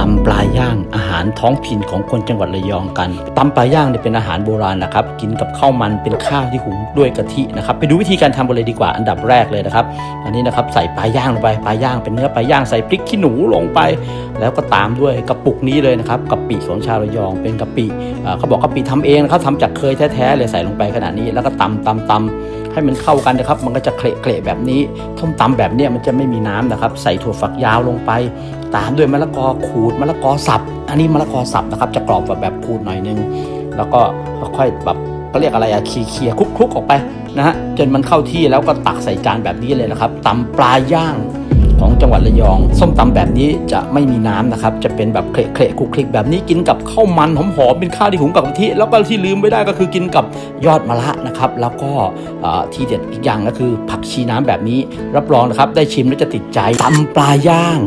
ตำปลาย่างอาหารท้องถิ่นของคนจังหวัดระยองกันตำปลาย่างเนี่ยเป็นอาหารโบราณนะครับ กินกับข้าวมันเป็นข้าวที่หุงด้วยกะทินะครับ ไปดูวิธีการทำกันเลยดีกว่าอันดับแรกเลยนะครับ อันนี้นะครับใส่ปลาย่างลงไปปลาย่างเป็นเนื้อปลาย่างใส่พริกขี้หนูลงไป แล้วก็ตามด้วยกระปุกนี้เลยนะครับกะปิของชาวระยองเป็นกะปิเอ่อเขาบอกกะปิทำเองนะครับทำจากเคยแท้ๆเลยใส่ลงไปขนาดนี้ แล้วก็ตำตำตำ ให้มันเข้ากันนะครับ มันก็จะเคละๆแบบนี้ท้มตำแบบเนี้ยมันจะไม่มีน้ำนะครับ ใส่ถั่วฝักยาวลงไป ตามด้วยมะละกอขูดมะละกอสับ อันนี้มะละกอสับนะครับ จะกรอบกว่าแบบขูดหน่อยนึง แล้วก็ค่อยแบบก็เรียกอะไรอะคีเคียคลุกๆออกไปนะฮะจนมันเข้าที่แล้วก็ตักใส่จานแบบนี้เลยนะครับตำปลาย่าง ของจังหวัดระยอง ส้มตำแบบนี้จะไม่มีน้ำนะครับ จะเป็นแบบเคละๆคลุกคลิกแบบนี้กินกับข้าวมันหอมๆเป็นข้าวที่หุงกับกะทิแล้วก็ที่ลืมไม่ได้ก็คือกินกับยอดมะระนะครับ แล้วก็ที่เด็ดอีกอย่างก็คือผักชีน้ำแบบนี้รับรองนะครับ ได้ชิมแล้วจะติดใจตำปลาย่าง